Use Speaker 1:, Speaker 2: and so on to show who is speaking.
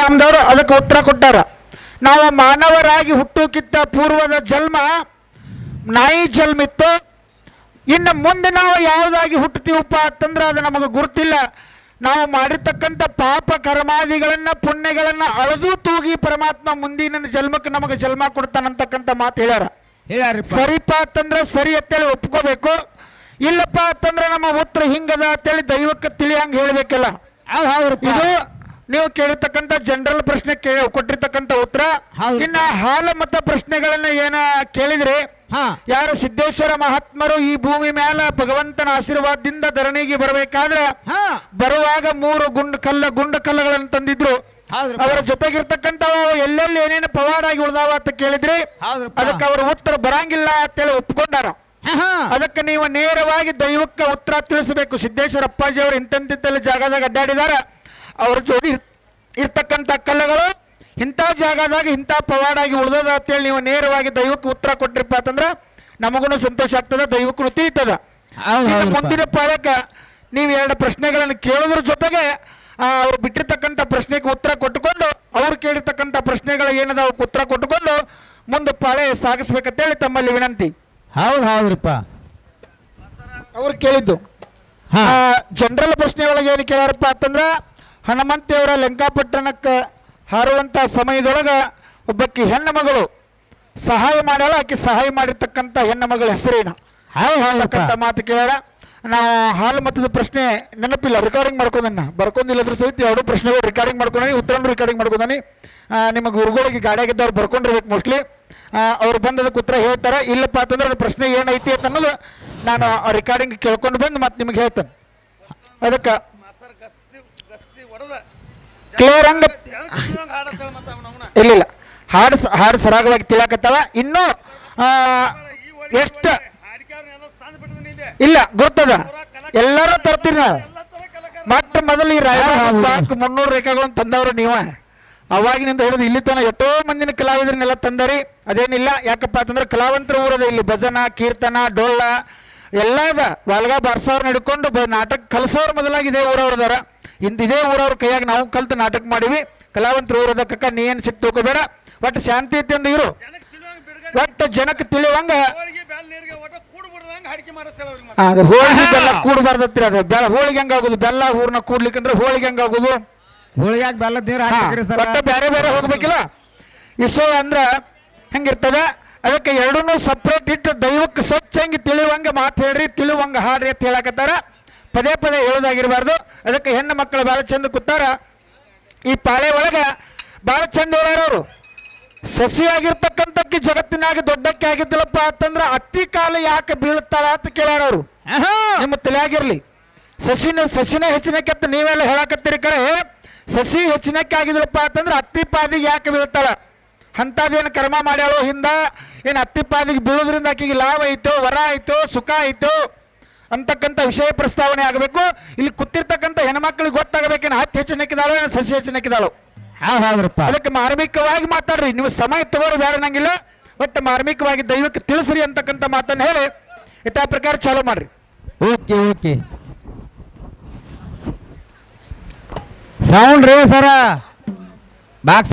Speaker 1: ರಾಮದವರು ಅದಕ್ಕೆ ಉತ್ತರ ಕೊಟ್ಟಾರ. ನಾವು ಮಾನವರಾಗಿ ಹುಟ್ಟೋಕ್ಕಿಂತ ಪೂರ್ವದ ಜನ್ಮ ನಾಯಿ ಜನ್ಮ ಇತ್ತು ಇನ್ನು ಮುಂದೆ ನಾವು ಯಾವುದಾಗಿ ಹುಟ್ಟುತ್ತೀವಪ್ಪ ಅಂತಂದ್ರೆ ಅದು ನಮಗೆ ಗುರುತಿಲ್ಲ. ನಾವು ಮಾಡಿರ್ತಕ್ಕಂಥ ಪಾಪ ಕರ್ಮಾದಿಗಳನ್ನ ಪುಣ್ಯಗಳನ್ನ ಅಳದು ತೂಗಿ ಪರಮಾತ್ಮ ಮುಂದಿನ ಜನ್ಮಕ್ಕೆ ನಮಗೆ ಜನ್ಮ ಕೊಡ್ತಾನಂತಕ್ಕಂಥ ಮಾತು ಹೇಳ್ಯಾರ. ಸರಿಪ ಅಂತಂದ್ರೆ ಸರಿ ಅಂತೇಳಿ ಒಪ್ಕೋಬೇಕು. ಇಲ್ಲಪ್ಪ ಅಂತಂದ್ರೆ ನಮ್ಮ ಉತ್ತರ ಹಿಂಗದ ಅಂತೇಳಿ ದೈವಕ್ಕೆ ತಿಳಿಯಂಗೆ ಹೇಳ್ಬೇಕಲ್ಲ. ಇದು ನೀವು ಕೇಳಿರ್ತಕ್ಕಂಥ ಜನರಲ್ ಪ್ರಶ್ನೆ ಕೊಟ್ಟಿರ್ತಕ್ಕಂಥ ಉತ್ತರ ಇನ್ನ ಹಾಲ ಮತ ಪ್ರಶ್ನೆಗಳನ್ನ ಏನ ಕೇಳಿದ್ರಿ?
Speaker 2: ಹಾ.
Speaker 1: ಯಾರು ಸಿದ್ದೇಶ್ವರ ಮಹಾತ್ಮರು ಈ ಭೂಮಿ ಮೇಲೆ ಭಗವಂತನ ಆಶೀರ್ವಾದದಿಂದ ಧರಣಿಗೆ ಬರಬೇಕಾದ್ರೆ
Speaker 2: ಹಾ.
Speaker 1: ಬರುವಾಗ ಮೂರು ಗುಂಡು ಕಲ್ಲ ಗುಂಡು ಕಲ್ಲುಗಳನ್ನು ತಂದಿದ್ರು. ಅವರ ಜೊತೆಗಿರ್ತಕ್ಕಂಥ ಎಲ್ಲೆಲ್ಲಿ ಏನೇನು ಪವಾಡಾಗಿ ಉಳ್ದಾವ ಅಂತ ಕೇಳಿದ್ರಿ? ಅದಕ್ಕೆ ಅವರ ಉತ್ತರ ಬರಂಗಿಲ್ಲ ಅಂತೇಳಿ ಒಪ್ಕೊಂಡಾರ. ಅದಕ್ಕೆ ನೀವು ನೇರವಾಗಿ ದೈವಕ್ಕೆ ಉತ್ತರ ತಿಳಿಸಬೇಕು. ಸಿದ್ದೇಶ್ವರ ಅಪ್ಪಾಜಿ ಅವರು ಇಂತಿಂತಲ್ಲಿ ಜಾಗದಾಗ ಅಡ್ಡಾಡಿದಾರ. ಅವ್ರ ಜೋಡಿ ಇರ್ತಕ್ಕಂಥ ಕಲ್ಲುಗಳು ಇಂಥ ಜಾಗದಾಗ ಇಂಥ ಪವಾಡಾಗಿ ಉಳ್ದದ ಅಂತೇಳಿ ನೀವು ನೇರವಾಗಿ ದೈವಕ್ಕೆ ಉತ್ತರ ಕೊಟ್ರಿಪ್ಪ ಅಂತಂದ್ರೆ ನಮಗೂ ಸಂತೋಷ ಆಗ್ತದ ದೈವಕ್ಕೂ ತಿಳಿತದ. ಮುಂದಿನ ಪಾಲಕ ನೀವು ಎರಡು ಪ್ರಶ್ನೆಗಳನ್ನು ಕೇಳೋದ್ರ ಜೊತೆಗೆ ಅವ್ರು ಬಿಟ್ಟಿರ್ತಕ್ಕಂಥ ಪ್ರಶ್ನೆಗೆ ಉತ್ತರ ಕೊಟ್ಟುಕೊಂಡು ಅವ್ರು ಕೇಳಿರ್ತಕ್ಕಂಥ ಪ್ರಶ್ನೆಗಳು ಏನದ ಅವ್ರಿಗೆ ಉತ್ತರ ಕೊಟ್ಟುಕೊಂಡು ಮುಂದೆ ಪಾಳೆ ಸಾಗಿಸ್ಬೇಕಂತೇಳಿ ತಮ್ಮಲ್ಲಿ ವಿನಂತಿ.
Speaker 2: ಹೌದು ಹೌದ್ರಪ್ಪ.
Speaker 1: ಅವ್ರು ಕೇಳಿದ್ದು. ಜನರಲ್ ಪ್ರಶ್ನೆ ಒಳಗೆ ಏನು ಕೇಳಾರಪ್ಪ ಅಂತಂದ್ರೆ ಹನುಮಂತಿಯವರ ಲಂಕಾಪಟ್ಟಣಕ್ಕೆ ಹಾರುವಂಥ ಸಮಯದೊಳಗೆ ಒಬ್ಬಕ್ಕೆ ಹೆಣ್ಣು ಮಗಳು ಸಹಾಯ ಮಾಡ್ಯಾಳ ಆಕೆ ಸಹಾಯ ಮಾಡಿರ್ತಕ್ಕಂಥ ಹೆಣ್ಣು ಮಗಳ ಹೆಸರೇನು
Speaker 2: ಹೇಳ್ತಕ್ಕಂಥ ಹೌದಪ್ಪ
Speaker 1: ಮಾತು ಕೇಳ್ಯಾರ. ನಾವು ಹಾಲು ಮತದ ಪ್ರಶ್ನೆ ನೆನಪಿಲ್ಲ ರೆಕಾರ್ಡಿಂಗ್ ಮಾಡ್ಕೊಂಡನ್ನ ಬರ್ಕೊಂಡಿಲ್ಲದ್ರ ಸಹಿತ ಎರಡು ಪ್ರಶ್ನೆಗಳು ರೆಕಾರ್ಡಿಂಗ್ ಮಾಡ್ಕೊಂಡಿ ಉತ್ತರನ ರೆಕಾರ್ಡಿಂಗ್ ಮಾಡ್ಕೊಂಡಿ ನಿಮ್ಮ ಗುರುಗಳಿಗೆ ಗಾಡಿಯಾಗಿದ್ದವ್ರು ಬರ್ಕೊಂಡಿರ್ಬೇಕು ಮೋಸ್ಟ್ಲಿ ಅವ್ರು ಬಂದದಕ್ಕೆ ಉತ್ತರ ಹೇಳ್ತಾರೆ. ಇಲ್ಲಪ್ಪ ಅಂತಂದ್ರೆ ಅದು ಪ್ರಶ್ನೆ ಏನೈತಿ ಅಂತ ಅನ್ನೋದು ನಾನು ರೆಕಾರ್ಡಿಂಗ್ ಕೇಳ್ಕೊಂಡು ಬಂದು ಮತ್ತೆ ನಿಮಗೆ ಹೇಳ್ತೇನೆ. ಅದಕ್ಕೆ ಕ್ಲಿಯರ್ ಹಂಗ? ಇಲ್ಲ ಇಲ್ಲ ಹಾಡು ಹಾಡು ಸರಾಗವಾಗಿ ತಿಳಕತ್ತಾವ. ಇನ್ನೂ ಎಷ್ಟು? ಇಲ್ಲ ಗೊತ್ತದ ಎಲ್ಲರೂ ತರ್ತೀರಿ ನಾವು ಮತ್ತೆ ಮೊದಲು ಈ ರಾಯ ಮುನ್ನೂರು ರೇಖೆಗಳನ್ನು ತಂದವರು ನೀವ. ಅವಾಗಿನಿಂದ ಹಿಡಿದು ಇಲ್ಲಿ ತನಕ ಎಷ್ಟೋ ಮಂದಿನ ಕಲಾವಿದರನ್ನೆಲ್ಲ ತಂದರಿ. ಅದೇನಿಲ್ಲ ಯಾಕಪ್ಪ ಅಂತಂದ್ರೆ ಕಲಾವಂತರ ಊರದ ಇಲ್ಲಿ. ಭಜನ ಕೀರ್ತನ ಡೊಳ್ಳ ಎಲ್ಲ ಅದ. ವಾಲ್ಗ ಬಾರ್ಸವ್ರ ನಡ್ಕೊಂಡು ಬ ನಾಟಕ ಕಲ್ಸೋರು ಮೊದಲಾಗಿದೆ ಊರವ್ರದಾರ ಇಂದ ಇದೇ ಊರವ್ರ ಕೈಯಾಗಿ ನಾವು ಕಲ್ತು ನಾಟಕ ಮಾಡಿವಿ. ಕಲಾವಂತರ ಊರದ ಕಕ್ಕ ನೀ ಏನು ಸಿಟ್ಟು ತಗೋಬೇಡ ಒಟ್ಟು ಶಾಂತಿ ಐತಿ ಅಂದ ಇರು ಒಟ್ಟು ಜನಕ್ಕೆ ತಿಳಿಯುವಂಗ ಅದು ಹೋಳಿಗೆ ಬೆಲ್ಲ ಕೂಡಬಾರ್ದತ್ರಿ ಅದು. ಬೆಲ್ಲ ಹೋಳಿಗೆ ಹೆಂಗಾಗೋದು ಬೆಲ್ಲ ಹೂರ್ನ ಕೂಡ್ಲಿಕ್ಕಂದ್ರೆ ಹೋಳಿಗೆ ಹೆಂಗಾಗೋದು
Speaker 2: ಹೋಳಿಗೆ ಬೆಲ್ಲ ನೀರು
Speaker 1: ಹಾ,
Speaker 2: ಹಾಕ್ಬೇಕ್ರಿ ಸರ್?
Speaker 1: ಒಟ್ಟು ಬೇರೆ ಬೇರೆ ಹೋಗ್ಬೇಕಿಲ್ಲ. ವಿಷಯ ಅಂದ್ರೆ ಹೆಂಗಿರ್ತದ? ಅದಕ್ಕೆ ಎರಡೂ ಸಪ್ರೇಟ್ ಇಟ್ಟು ದೈವಕ್ಕೆ ಸ್ವಚ್ಛ ಹೆಂಗೆ ತಿಳಿಯುವಂಗೆ ಮಾತು ಹೇಳ್ರಿ ತಿಳಿಯುವಂಗೆ ಹಾಡ್ರಿ ಅಂತ ಹೇಳಕತ್ತಾರ. ಪದೇ ಪದೇ ಹೇಳೋದಾಗಿರಬಾರ್ದು ಅದಕ್ಕೆ ಹೆಣ್ಣು ಮಕ್ಕಳು ಭಾಳ ಚಂದ ಕೂತಾರ. ಈ ಪಾಳೆ ಒಳಗೆ ಭಾಳ ಚಂದ ಹೇಳಾರವರು ಸಸಿಯಾಗಿರ್ತಕ್ಕಂಥಕ್ಕೆ ಜಗತ್ತಿನಾಗ ದೊಡ್ಡಕ್ಕೆ ಆಗಿದ್ದಿಲ್ಲಪ್ಪ ಅಂತಂದ್ರೆ ಅತ್ತಿ ಕಾಲ ಯಾಕೆ ಬೀಳುತ್ತಾಳ ಅಂತ
Speaker 2: ಕೇಳಾರವರು
Speaker 1: ನಿಮ್ಮ ತಲೆಯಾಗಿರ್ಲಿ. ಸಸಿನ ಸಸಿನ ಹೆಚ್ಚಿನಕ್ಕೆ ಅಂತ ನೀವೆಲ್ಲ ಹೇಳಕತ್ತೀರಿ ಕರೆ. ಸಸಿ ಹೆಚ್ಚಿನಕ್ಕೆ ಆಗಿದ್ರಪ್ಪ ಅಂತಂದ್ರೆ ಅತ್ತಿ ಪಾದಿಗೆ ಯಾಕೆ ಬೀಳ್ತಾಳ ಅಂಥದ್ದೇನು ಕರ್ಮ ಮಾಡ್ಯಾಳೋ ಹಿಂದ? ಏನು ಅತ್ತಿ ಪಾದಿಗೆ ಬೀಳೋದ್ರಿಂದ ಆಕೆಗೆ ಲಾಭ ಐತೋ ವರ ಆಯ್ತು ಸುಖ ಆಯ್ತು? ಅಂತಕ್ಕಂಥ ವಿಷಯ ಪ್ರಸ್ತಾವನೆ ಆಗಬೇಕು. ಇಲ್ಲಿ ಕೂತಿರ್ತಕ್ಕಂಥ ಹೆಣ್ಮಕ್ಳಿಗೆ ಗೊತ್ತಾಗಬೇಕೇನು? ಹತ್ತಿ ಹೆಚ್ಚಿನಕ್ಕಿದಾಳೋ ಏನು ಸಸಿ
Speaker 2: ಹೆಚ್ಚು ನೆಕ್ಕಿದಾಳು?
Speaker 1: ಅದಕ್ಕೆ ಮಾರ್ಮಿಕವಾಗಿ ಮಾತಾಡ್ರಿ. ನೀವು ಸಮಯ ತಗೋರು ಬೇಡ ನಂಗಿಲ್ಲ. ಒಟ್ಟು ಮಾರ್ಮಿಕವಾಗಿ ದೈವಕ್ಕೆ ತಿಳಿಸ್ರಿ ಅಂತಕ್ಕಂಥ ಮಾತನ್ನು ಹೇಳಿ ಯಥಾ ಪ್ರಕಾರ ಚಾಲೂ ಮಾಡ್ರಿ.
Speaker 2: Okay okay. ಸೌಂಡ್ ರೀ ಸರ. ಬಾಕ್ಸ್